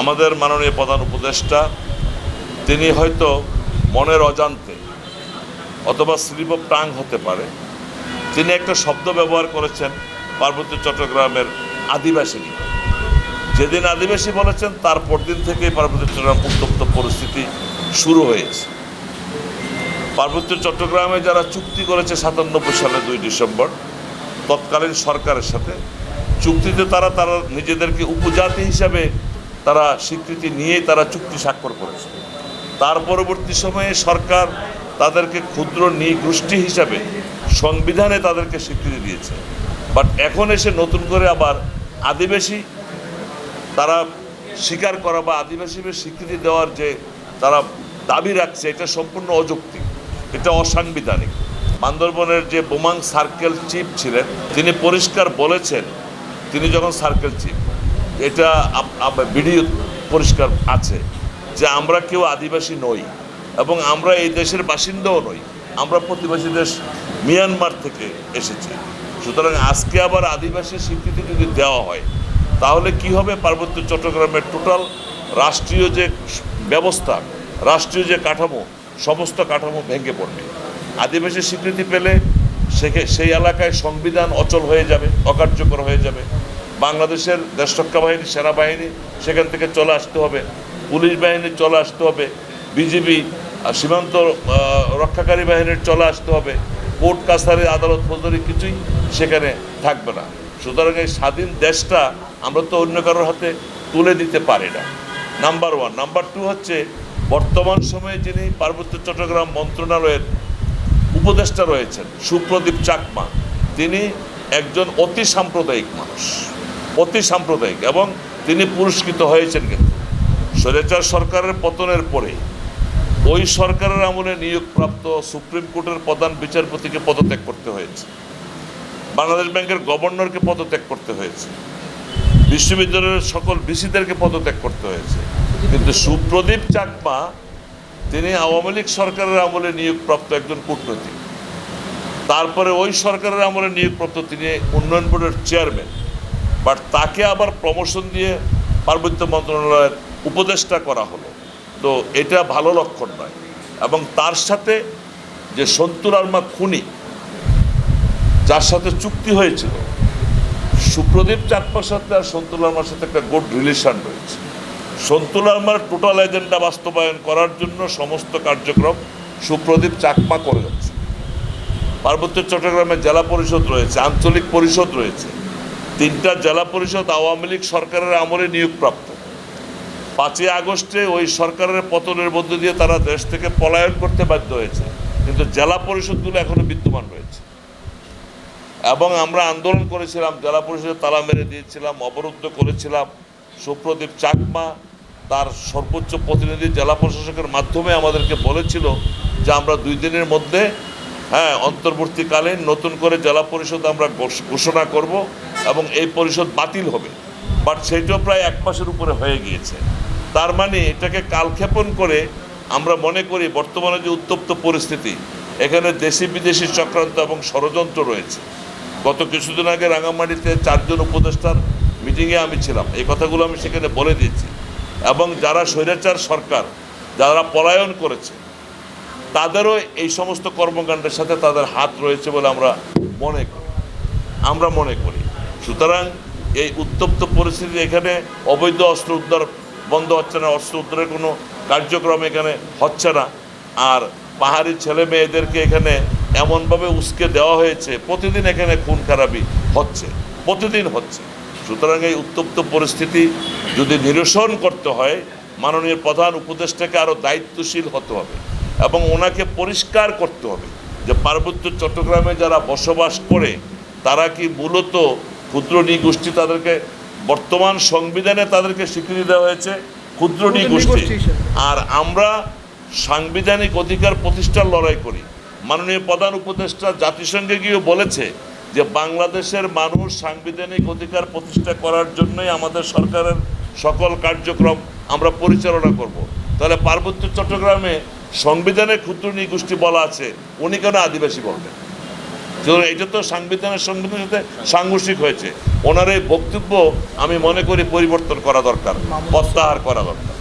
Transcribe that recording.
আমাদের মাননীয় প্রধান উপদেষ্টা, তিনি হয়তো মনের অজান্তে অথবা স্লিপ অফ টাং হতে পারে। তিনি একটা শব্দ ব্যবহার করেছেন পার্বত্য চট্টগ্রামের আদিবাসী যেদিন আদিবাসী বলেছেন তারপর দিন থেকেই পার্বত্য চট্টগ্রাম উত্তপ্ত পরিস্থিতি শুরু হয়েছে। পার্বত্য চট্টগ্রামে যারা চুক্তি করেছে সাতানব্বই সালে দুই ডিসেম্বর, তৎকালীন সরকারের সাথে, চুক্তিতে তারা তারা নিজেদেরকে উপজাতি হিসাবে তারা স্বীকৃতি নিয়ে তারা চুক্তি স্বাক্ষর করেছে। তার পরবর্তী সময়ে সরকার তাদেরকে ক্ষুদ্র নৃগোষ্ঠী হিসাবে সংবিধানে তাদেরকে স্বীকৃতি দিয়েছে। বাট এখন এসে নতুন করে আবার আদিবাসী তারা স্বীকার করা বা আদিবাসী স্বীকৃতি দেওয়ার যে তারা দাবি রাখছে, এটা সম্পূর্ণ অযৌক্তিক। এটা অসাংবিধানিক। বান্দরবনের যে বোমাং সার্কেল চিফ ছিলেন, তিনি পরিষ্কার বলেছেন, তিনি যখন সার্কেল চিফ এটা ভিডিও পরিষ্কার আছে যে আমরা কেউ আদিবাসী নই এবং আমরা এই দেশের বাসিন্দাও নই, আমরা প্রতিবেশী দেশ মিয়ানমার থেকে এসেছি। সুতরাং আজকে আবার আদিবাসী স্বীকৃতি যদি দেওয়া হয়, তাহলে কি হবে? পার্বত্য চট্টগ্রামের টোটাল রাষ্ট্রীয় যে ব্যবস্থা, রাষ্ট্রীয় যে কাঠামো, সমস্ত কাঠামো ভেঙে পড়বে। আদিবাসী স্বীকৃতি পেলে সেকে সেই এলাকায় সংবিধান অচল হয়ে যাবে, অকার্যকর হয়ে যাবে। বাংলাদেশের দেশরক্ষা বাহিনী, সেনাবাহিনী, সেখান থেকে চলে আসতে হবে। পুলিশ বাহিনী চলে আসতে হবে। বিজিবি সীমান্ত রক্ষাকারী বাহিনীর চলে আসতে হবে। কোর্ট, কাছারি, আদালত, ফৌজদারি কিছুই সেখানে থাকবে না। সুতরাং এই স্বাধীন দেশটা আমরা তো অন্য কারোর হাতে তুলে দিতে পারি না। নাম্বার ওয়ান নাম্বার টু হচ্ছে, বর্তমান সময়ে যিনি পার্বত্য চট্টগ্রাম মন্ত্রণালয়ের উপদেষ্টা রয়েছেন, সুপ্রদীপ চাকমা। তিনি একজন অতি সাম্প্রদায়িক মানুষ। অতি সাম্প্রদায়িক এবং তিনি পুরস্কৃত হয়েছেন কিন্তু। স্বৈরাচার সরকারের পতনের পরে ওই সরকারের আমলে নিয়োগপ্রাপ্ত সুপ্রিম কোর্টের প্রধান বিচারপতিকে পদত্যাগ করতে হয়েছে। বাংলাদেশ ব্যাংকের গভর্নরকে পদত্যাগ করতে হয়েছে। বিশ্ববিদ্যালয়ের সকল ভিসিদেরকে পদত্যাগ করতে হয়েছে। কিন্তু সুপ্রদীপ চাকমা, তিনি আওয়ামী লীগ সরকারের আমলে নিয়োগপ্রাপ্ত একজন কূটনৈতিক। তারপরে ওই সরকারের আমলে নিয়োগপ্রাপ্ত তিনি উন্নয়ন বোর্ডের চেয়ারম্যান। বাট তাকে আবার প্রমোশন দিয়ে পার্বত্য মন্ত্রণালয়ের উপদেষ্টা করা হলো। তো এটা ভালো লক্ষণ নয়। এবং তার সাথে যে সন্তুর আলমা খুনি, যার সাথে চুক্তি হয়েছিল, সুপ্রদীপ চাকমার সাথে আর সন্তুল আলমার সাথে একটা গুড রিলেশন রয়েছে। সন্তুল আলমার টোটাল এজেন্ডা বাস্তবায়ন করার জন্য সমস্ত কার্যক্রম সুপ্রদীপ চাকমা করে যাচ্ছে পার্বত্য চট্টগ্রামে জেলা পরিষদ রয়েছে, আঞ্চলিক পরিষদ রয়েছে। তিনটা জেলা পরিষদ আওয়ামী লীগ সরকারের আমলে নিয়োগপ্রাপ্ত। পাঁচই আগস্টে ওই সরকারের পতনের মধ্য দিয়ে তারা দেশ থেকে পলায়ন করতে বাধ্য হয়েছে। কিন্তু জেলা পরিষদগুলো এখনও বিদ্যমান রয়েছে। এবং আমরা আন্দোলন করেছিলাম, জেলা পরিষদে তালা মেরে দিয়েছিলাম, অবরুদ্ধ করেছিলাম। সুপ্রদীপ চাকমা তার সর্বোচ্চ প্রতিনিধি জেলা প্রশাসকের মাধ্যমে আমাদেরকে বলেছিল যে আমরা দুই দিনের মধ্যে হ্যাঁ অন্তর্বর্তীকালীন নতুন করে জেলা পরিষদ আমরা ঘোষণা করব। এবং এই পরিষদ বাতিল হবে। বাট সেইটাও প্রায় এক মাসের উপরে হয়ে গিয়েছে। তার মানে এটাকে কালক্ষেপণ করে আমরা মনে করি বর্তমানে যে উত্তপ্ত পরিস্থিতি, এখানে দেশি বিদেশি চক্রান্ত এবং ষড়যন্ত্র রয়েছে। গত কিছুদিন আগে রাঙামাটিতে চারজন উপদেষ্টার মিটিংয়ে আমি ছিলাম। এই কথাগুলো আমি সেখানে বলে দিয়েছি। এবং যারা স্বৈরাচার সরকার, যারা পলায়ন করেছে, তাদেরও এই সমস্ত কর্মকাণ্ডের সাথে তাদের হাত রয়েছে বলে আমরা মনে করি। আমরা মনে করি। সুতরাং এই উত্তপ্ত পরিস্থিতি এখানে অবৈধ অস্ত্র উদ্ধার, বন্ধ হচ্ছে না, অস্ত্র উদ্ধারের কোনো কার্যক্রম এখানে হচ্ছে না। আর পাহাড়ি ছেলে মেয়েদেরকে এখানে এমনভাবে উস্কে দেওয়া হয়েছে, প্রতিদিন এখানে খুন খারাপি হচ্ছে, প্রতিদিন হচ্ছে। সুতরাং এই উত্তপ্ত পরিস্থিতি যদি নিরসন করতে হয়, মাননীয় প্রধান উপদেষ্টাকে আরও দায়িত্বশীল হতে হবে এবং ওনাকে পরিষ্কার করতে হবে যে পার্বত্য চট্টগ্রামে যারা বসবাস করে, তারা কি মূলত ক্ষুদ্র নৃগোষ্ঠী তাদেরকে বর্তমান সংবিধানে তাদেরকে স্বীকৃতি দেওয়া হয়েছে ক্ষুদ্র নৃগোষ্ঠী আর আমরা সাংবিধানিক অধিকার প্রতিষ্ঠার লড়াই করি। মাননীয় প্রধান উপদেষ্টা জাতিসংঘে গিয়েও বলেছে যে বাংলাদেশের মানুষ সাংবিধানিক অধিকার প্রতিষ্ঠা করার জন্যই আমাদের সরকারের সকল কার্যক্রম আমরা পরিচালনা করব। তাহলে পার্বত্য চট্টগ্রামে সংবিধানে ক্ষুদ্র নৃগোষ্ঠী বলা আছে উনি কেন আদিবাসী বলবেন? এটা তো সাংবিধানের সংবিধানের সাথে সাংঘর্ষিক হয়েছে। ওনার এই বক্তব্য আমি মনে করি পরিবর্তন করা দরকার, প্রত্যাহার করা দরকার।